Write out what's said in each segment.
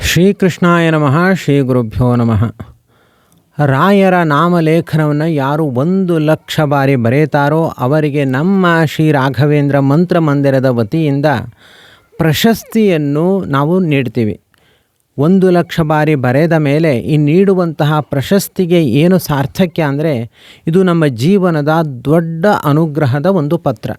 ಶ್ರೀಕೃಷ್ಣಾಯ ನಮಃ ಶ್ರೀ ಗುರುಭ್ಯೋ ನಮಃ. ರಾಯರ ನಾಮಲೇಖನವನ್ನು ಯಾರು ಒಂದು ಲಕ್ಷ ಬಾರಿ ಬರೆಯುತ್ತಾರೋ ಅವರಿಗೆ ನಮ್ಮ ಶ್ರೀ ರಾಘವೇಂದ್ರ ಮಂತ್ರ ಮಂದಿರದ ವತಿಯಿಂದ ಪ್ರಶಸ್ತಿಯನ್ನು ನಾವು ನೀಡ್ತೀವಿ. ಒಂದು ಲಕ್ಷ ಬಾರಿ ಬರೆದ ಮೇಲೆ ಈ ನೀಡುವಂತಹ ಪ್ರಶಸ್ತಿಗೆ ಏನು ಸಾರ್ಥಕ್ಯ ಅಂದರೆ ಇದು ನಮ್ಮ ಜೀವನದ ದೊಡ್ಡ ಅನುಗ್ರಹದ ಒಂದು ಪತ್ರ.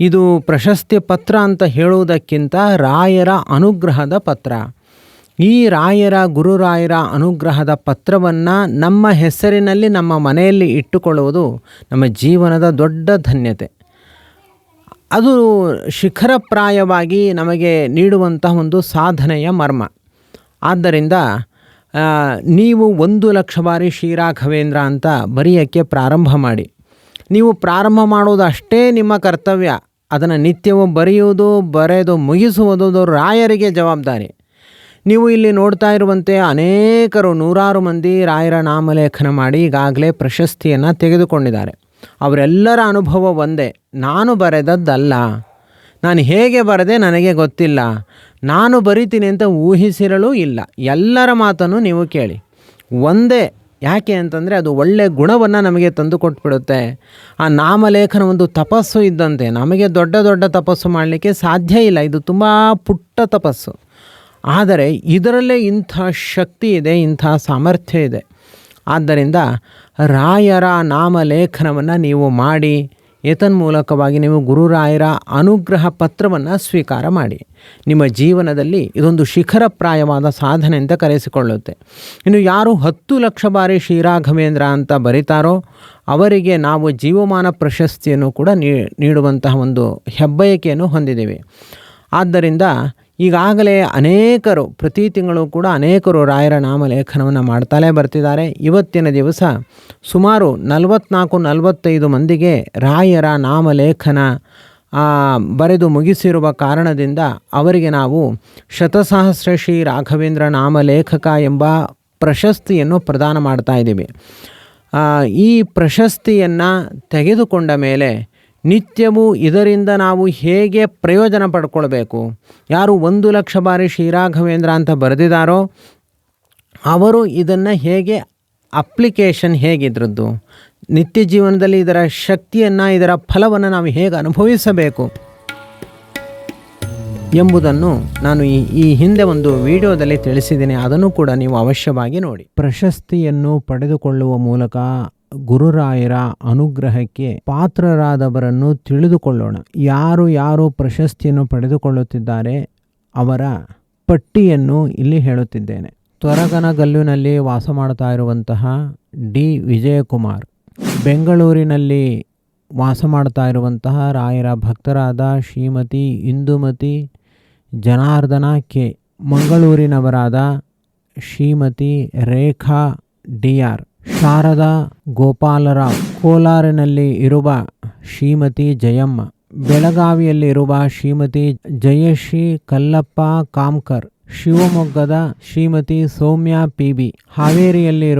ಇದು ಪ್ರಶಸ್ತಿ ಪತ್ರ ಅಂತ ಹೇಳುವುದಕ್ಕಿಂತ ರಾಯರ ಅನುಗ್ರಹದ ಪತ್ರ. ಈ ರಾಯರ, ಗುರುರಾಯರ ಅನುಗ್ರಹದ ಪತ್ರವನ್ನು ನಮ್ಮ ಹೆಸರಿನಲ್ಲಿ, ನಮ್ಮ ಮನೆಯಲ್ಲಿ ಇಟ್ಟುಕೊಳ್ಳುವುದು ನಮ್ಮ ಜೀವನದ ದೊಡ್ಡ ಧನ್ಯತೆ. ಅದು ಶಿಖರಪ್ರಾಯವಾಗಿ ನಮಗೆ ನೀಡುವಂತಹ ಒಂದು ಸಾಧನೆಯ ಮರ್ಮ. ಆದ್ದರಿಂದ ನೀವು ಒಂದು ಲಕ್ಷ ಬಾರಿ ಶ್ರೀರಾಘವೇಂದ್ರ ಅಂತ ಬರೆಯೋಕ್ಕೆ ಪ್ರಾರಂಭ ಮಾಡಿ. ನೀವು ಪ್ರಾರಂಭ ಮಾಡುವುದಷ್ಟೇ ನಿಮ್ಮ ಕರ್ತವ್ಯ. ಅದನ್ನು ನಿತ್ಯವೂ ಬರೆಯುವುದು, ಬರೆದು ಮುಗಿಸುವುದು ರಾಯರಿಗೆ ಜವಾಬ್ದಾರಿ. ನೀವು ಇಲ್ಲಿ ನೋಡ್ತಾ ಇರುವಂತೆ ಅನೇಕರು ನೂರಾರು ಮಂದಿ ರಾಯರ ನಾಮಲೇಖನ ಮಾಡಿ ಈಗಾಗಲೇ ಪ್ರಶಸ್ತಿಯನ್ನು ತೆಗೆದುಕೊಂಡಿದ್ದಾರೆ. ಅವರೆಲ್ಲರ ಅನುಭವ ಒಂದೇ, ನಾನು ಬರೆದದ್ದಲ್ಲ. ನಾನು ಹೇಗೆ ಬರೆದೆ ನನಗೆ ಗೊತ್ತಿಲ್ಲ. ನಾನು ಬರಿತೀನಿ ಅಂತ ಊಹಿಸಿರಲು ಇಲ್ಲ. ಎಲ್ಲರ ಮಾತನ್ನು ನೀವು ಕೇಳಿ. ಒಂದೇ, ಯಾಕೆ ಅಂತಂದರೆ ಅದು ಒಳ್ಳೆಯ ಗುಣವನ್ನು ನಮಗೆ ತಂದು ಕೊಟ್ಬಿಡುತ್ತೆ. ಆ ನಾಮಲೇಖನ ಒಂದು ತಪಸ್ಸು ಇದ್ದಂತೆ, ನಮಗೆ ದೊಡ್ಡ ದೊಡ್ಡ ತಪಸ್ಸು ಮಾಡಲಿಕ್ಕೆ ಸಾಧ್ಯ ಇಲ್ಲ. ಇದು ತುಂಬ ಪುಟ್ಟ ತಪಸ್ಸು. ಆದರೆ ಇದರಲ್ಲೇ ಇಂಥ ಶಕ್ತಿ ಇದೆ, ಇಂಥ ಸಾಮರ್ಥ್ಯ ಇದೆ. ಆದ್ದರಿಂದ ರಾಯರ ನಾಮಲೇಖನವನ್ನು ನೀವು ಮಾಡಿ ಏತನ್ಮೂಲಕವಾಗಿ ನೀವು ಗುರುರಾಯರ ಅನುಗ್ರಹ ಪತ್ರವನ್ನು ಸ್ವೀಕಾರ ಮಾಡಿ. ನಿಮ್ಮ ಜೀವನದಲ್ಲಿ ಇದೊಂದು ಶಿಖರಪ್ರಾಯವಾದ ಸಾಧನೆ ಅಂತ ಕರೆಸಿಕೊಳ್ಳುತ್ತೆ. ಇನ್ನು ಯಾರು ಹತ್ತು ಲಕ್ಷ ಬಾರಿ ಶ್ರೀರಾಘವೇಂದ್ರ ಅಂತ ಬರೀತಾರೋ, ಅವರಿಗೆ ನಾವು ಜೀವಮಾನ ಪ್ರಶಸ್ತಿಯನ್ನು ಕೂಡ ನೀಡುವಂತಹ ಒಂದು ಹೆಬ್ಬಯಕೆಯನ್ನು ಹೊಂದಿದ್ದೀವಿ. ಆದ್ದರಿಂದ ಈಗಾಗಲೇ ಅನೇಕರು, ಪ್ರತಿ ತಿಂಗಳು ಕೂಡ ಅನೇಕರು ರಾಯರ ನಾಮಲೇಖನವನ್ನು ಮಾಡ್ತಾಲೇ ಬರ್ತಿದ್ದಾರೆ. ಇವತ್ತಿನ ದಿವಸ ಸುಮಾರು ನಲವತ್ನಾಲ್ಕು, ನಲವತ್ತೈದು ಮಂದಿಗೆ ರಾಯರ ನಾಮಲೇಖನ ಬರೆದು ಮುಗಿಸಿರುವ ಕಾರಣದಿಂದ ಅವರಿಗೆ ನಾವು ಶತಸಹಸ್ರ ಶ್ರೀ ರಾಘವೇಂದ್ರ ನಾಮಲೇಖಕ ಎಂಬ ಪ್ರಶಸ್ತಿಯನ್ನು ಪ್ರದಾನ ಮಾಡ್ತಾ ಇದ್ದೀವಿ. ಈ ಪ್ರಶಸ್ತಿಯನ್ನು ತೆಗೆದುಕೊಂಡ ಮೇಲೆ ನಿತ್ಯವೂ ಇದರಿಂದ ನಾವು ಹೇಗೆ ಪ್ರಯೋಜನ ಪಡ್ಕೊಳ್ಬೇಕು? ಯಾರು ಒಂದು ಲಕ್ಷ ಬಾರಿ ಶ್ರೀರಾಘವೇಂದ್ರ ಅಂತ ಬರೆದಿದ್ದಾರೋ ಅವರು ಇದನ್ನು ಹೇಗೆ ಅಪ್ಲಿಕೇಶನ್ ಹೇಗಿದ್ರದ್ದು? ನಿತ್ಯ ಜೀವನದಲ್ಲಿ ಇದರ ಶಕ್ತಿಯನ್ನು, ಇದರ ಫಲವನ್ನು ನಾವು ಹೇಗೆ ಅನುಭವಿಸಬೇಕು? ಎಂಬುದನ್ನು ನಾನು ಈ ಈ ಹಿಂದೆ ಒಂದು ವಿಡಿಯೋದಲ್ಲಿ ತಿಳಿಸಿದ್ದೀನಿ. ಅದನ್ನು ಕೂಡ ನೀವು ಅವಶ್ಯವಾಗಿ ನೋಡಿ. ಪ್ರಶಸ್ತಿಯನ್ನು ಪಡೆದುಕೊಳ್ಳುವ ಮೂಲಕ ಗುರುರಾಯರ ಅನುಗ್ರಹಕ್ಕೆ ಪಾತ್ರರಾದವರನ್ನು ತಿಳಿದುಕೊಳ್ಳೋಣ. ಯಾರು ಯಾರು ಪ್ರಶಸ್ತಿಯನ್ನು ಪಡೆದುಕೊಳ್ಳುತ್ತಿದ್ದಾರೆ ಅವರ ಪಟ್ಟಿಯನ್ನು ಇಲ್ಲಿ ಹೇಳುತ್ತಿದ್ದೇನೆ. ತ್ವರಗನಗಲ್ಲಿನಲ್ಲಿ ವಾಸ ಮಾಡ್ತಾ ಇರುವಂತಹ ಡಿ. ವಿಜಯಕುಮಾರ್, ಬೆಂಗಳೂರಿನಲ್ಲಿ ವಾಸ ಮಾಡ್ತಾ ಇರುವಂತಹ ರಾಯರ ಭಕ್ತರಾದ ಶ್ರೀಮತಿ ಇಂದುಮತಿ, ಜನಾರ್ದನ ಕೆ. ಮಂಗಳೂರಿನವರಾದ ಶ್ರೀಮತಿ ರೇಖಾ ಡಿ. ಆರ್. ಶಾರದಾ ಗೋಪಾಲರ ಕೋಲಾರಿನಲ್ಲಿ ಇರುವ ಶ್ರೀಮತಿ ಜಯಮ್ಮ, ಬೆಳಗಾವಿಯಲ್ಲಿ ಇರುವ ಶ್ರೀಮತಿ ಜಯಶ್ರೀ ಕಲ್ಲಪ್ಪ ಕಾಮ್ಕರ್, ಶಿವಮೊಗ್ಗದ ಶ್ರೀಮತಿ ಸೌಮ್ಯ ಪಿ ಬಿ ಹಾವೇರಿಯಲ್ಲಿ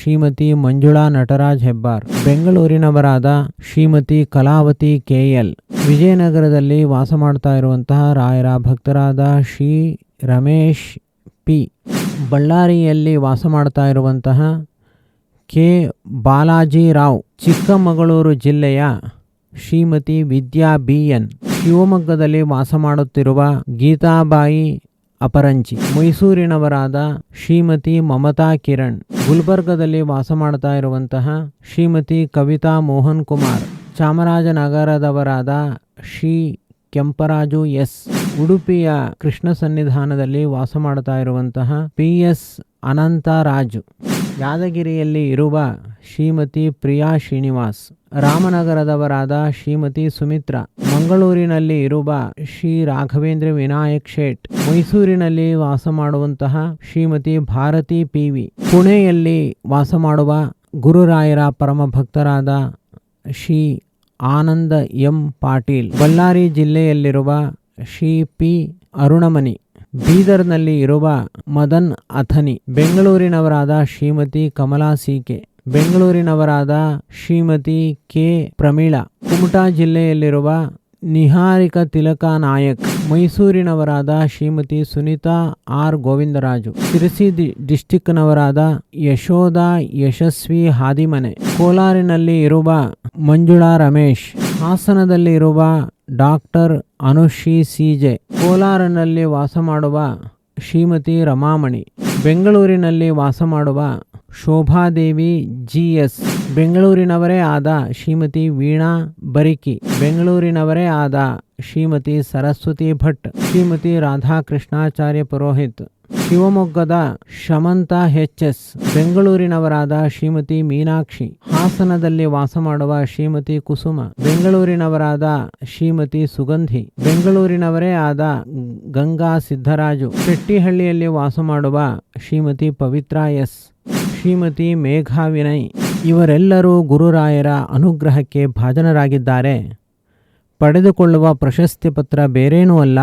ಶ್ರೀಮತಿ ಮಂಜುಳಾ ನಟರಾಜ್ ಹೆಬ್ಬಾರ್, ಬೆಂಗಳೂರಿನವರಾದ ಶ್ರೀಮತಿ ಕಲಾವತಿ ಕೆಎಲ್, ವಿಜಯನಗರದಲ್ಲಿ ವಾಸ ಮಾಡ್ತಾ ಇರುವಂತಹ ರಾಯರ ಭಕ್ತರಾದ ಶ್ರೀ ರಮೇಶ್ ಪಿ, ಬಳ್ಳಾರಿಯಲ್ಲಿ ವಾಸ ಮಾಡ್ತಾ ಇರುವಂತಹ ಕೆ. ಬಾಲಾಜಿ ರಾವ್ ಚಿಕ್ಕಮಗಳೂರು ಜಿಲ್ಲೆಯ ಶ್ರೀಮತಿ ವಿದ್ಯಾ ಬಿ. ಎನ್. ಶಿವಮೊಗ್ಗದಲ್ಲಿ ವಾಸ ಮಾಡುತ್ತಿರುವ ಗೀತಾಬಾಯಿ ಅಪರಂಜಿ, ಮೈಸೂರಿನವರಾದ ಶ್ರೀಮತಿ ಮಮತಾ ಕಿರಣ್, ಗುಲ್ಬರ್ಗದಲ್ಲಿ ವಾಸ ಮಾಡ್ತಾ ಇರುವಂತಹ ಶ್ರೀಮತಿ ಕವಿತಾ ಮೋಹನ್ ಕುಮಾರ್, ಚಾಮರಾಜನಗರದವರಾದ ಶ್ರೀ ಕೆಂಪರಾಜು ಎಸ್. ಉಡುಪಿಯ ಕೃಷ್ಣ ಸನ್ನಿಧಾನದಲ್ಲಿ ವಾಸ ಮಾಡ್ತಾ ಇರುವಂತಹ ಪಿ. ಎಸ್. ಅನಂತರಾಜು. ಯಾದಗಿರಿಯಲ್ಲಿ ಇರುವ ಶ್ರೀಮತಿ ಪ್ರಿಯಾ ಶ್ರೀನಿವಾಸ್, ರಾಮನಗರದವರಾದ ಶ್ರೀಮತಿ ಸುಮಿತ್ರಾ, ಮಂಗಳೂರಿನಲ್ಲಿ ಇರುವ ಶ್ರೀ ರಾಘವೇಂದ್ರ ವಿನಾಯಕ್ ಶೇಟ್, ಮೈಸೂರಿನಲ್ಲಿ ವಾಸ ಮಾಡುವಂತಹ ಶ್ರೀಮತಿ ಭಾರತಿ ಪಿ ವಿ ಪುಣೆಯಲ್ಲಿ ವಾಸ ಮಾಡುವ ಗುರುರಾಯರ ಪರಮ ಭಕ್ತರಾದ ಶ್ರೀ ಆನಂದ ಎಂ ಪಾಟೀಲ್, ಬಳ್ಳಾರಿ ಜಿಲ್ಲೆಯಲ್ಲಿರುವ ಶ್ರೀ ಪಿ. ಅರುಣಮಣಿ ಬೀದರ್ನಲ್ಲಿ ಇರುವ ಮದನ್ ಅಥನಿ ಬೆಂಗಳೂರಿನವರಾದ ಶ್ರೀಮತಿ ಕಮಲಾ ಸಿಕೆ, ಬೆಂಗಳೂರಿನವರಾದ ಶ್ರೀಮತಿ ಕೆ ಪ್ರಮೀಳಾ, ಕುಮಟಾ ಜಿಲ್ಲೆಯಲ್ಲಿರುವ ನಿಹಾರಿಕ ತಿಲಕ ನಾಯಕ್, ಮೈಸೂರಿನವರಾದ ಶ್ರೀಮತಿ ಸುನೀತಾ ಆರ್ ಗೋವಿಂದರಾಜು, ಶಿರಸಿ ಡಿಸ್ಟಿಕ್ನವರಾದ ಯಶೋಧ ಯಶಸ್ವಿ ಹಾದಿಮನೆ, ಕೋಲಾರಿನಲ್ಲಿ ಇರುವ ಮಂಜುಳಾ ರಮೇಶ್ ಹಾಸನದಲ್ಲಿ ಇರುವ ಡಾಕ್ಟರ್ ಅನುಷಿ ಸಿಜೆ, ಕೋಲಾರನಲ್ಲಿ ವಾಸ ಮಾಡುವ ಶ್ರೀಮತಿ ರಮಾಮಣಿ, ಬೆಂಗಳೂರಿನಲ್ಲಿ ವಾಸ ಮಾಡುವ ಶೋಭಾದೇವಿ ಜಿ ಎಸ್, ಬೆಂಗಳೂರಿನವರೇ ಆದ ಶ್ರೀಮತಿ ವೀಣಾ ಬರಿಕಿ, ಬೆಂಗಳೂರಿನವರೇ ಆದ ಶ್ರೀಮತಿ ಸರಸ್ವತಿ ಭಟ್, ಶ್ರೀಮತಿ ರಾಧಾಕೃಷ್ಣಾಚಾರ್ಯ ಪುರೋಹಿತ್ ಶಿವಮೊಗ್ಗದ ಶಮಂತ ಎಚ್ ಎಸ್, ಬೆಂಗಳೂರಿನವರಾದ ಶ್ರೀಮತಿ ಮೀನಾಕ್ಷಿ. ಹಾಸನದಲ್ಲಿ ವಾಸ ಮಾಡುವ ಶ್ರೀಮತಿ ಕುಸುಮ. ಬೆಂಗಳೂರಿನವರಾದ ಶ್ರೀಮತಿ ಸುಗಂಧಿ. ಬೆಂಗಳೂರಿನವರೇ ಆದ ಗಂಗಾ ಸಿದ್ದರಾಜು. ಶೆಟ್ಟಿಹಳ್ಳಿಯಲ್ಲಿ ವಾಸ ಮಾಡುವ ಶ್ರೀಮತಿ ಪವಿತ್ರ ಎಸ್, ಶ್ರೀಮತಿ ಮೇಘಾ ವಿನಯ್. ಇವರೆಲ್ಲರೂ ಗುರುರಾಯರ ಅನುಗ್ರಹಕ್ಕೆ ಭಾಜನರಾಗಿದ್ದಾರೆ. ಪಡೆದುಕೊಳ್ಳುವ ಪ್ರಶಸ್ತಿ ಪತ್ರ ಬೇರೇನೂ ಅಲ್ಲ.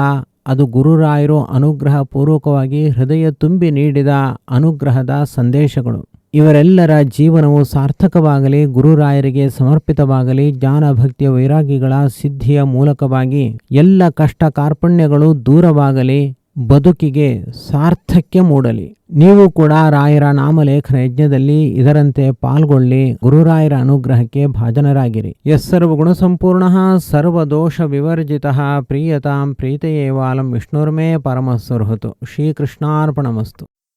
ಅದು ಗುರುರಾಯರು ಅನುಗ್ರಹ ಪೂರ್ವಕವಾಗಿ ಹೃದಯ ತುಂಬಿ ನೀಡಿದ ಅನುಗ್ರಹದ ಸಂದೇಶಗಳು. ಇವರೆಲ್ಲರ ಜೀವನವು ಸಾರ್ಥಕವಾಗಲಿ, ಗುರುರಾಯರಿಗೆ ಸಮರ್ಪಿತವಾಗಲಿ ಜ್ಞಾನ ಭಕ್ತಿಯ ವೈರಾಗಿಗಳ ಸಿದ್ಧಿಯ ಮೂಲಕವಾಗಿ ಎಲ್ಲ ಕಷ್ಟ ಕಾರ್ಪಣ್ಯಗಳು ದೂರವಾಗಲಿ ಬದುಕಿಗೆ ಸಾರ್ಥಕ್ಯ ಮೂಡಲಿ. ನೀವು ಕೂಡ ರಾಯರ ನಾಮಲೇಖನ ಯಜ್ಞದಲ್ಲಿ ಇದರಂತೆ ಪಾಲ್ಗೊಳ್ಳಿ, ಗುರುರಾಯರ ಅನುಗ್ರಹಕ್ಕೆ ಭಾಜನರಾಗಿರಿ. ಯಸ್ಸರ್ವಗುಣಸಂಪೂರ್ಣಃ ಸರ್ವಗುಣ ಸಂಪೂರ್ಣ, ಸರ್ವದೋಷ ವಿವರ್ಜಿತ, ಪ್ರಿಯತಾಂ ಪ್ರೀತಯೇವಾಲಂ ವಿಷ್ಣುರ್ಮೇ ಪರಮಸ್ವರ್ಹತು ಶ್ರೀಕೃಷ್ಣಾರ್ಪಣಮಸ್ತು.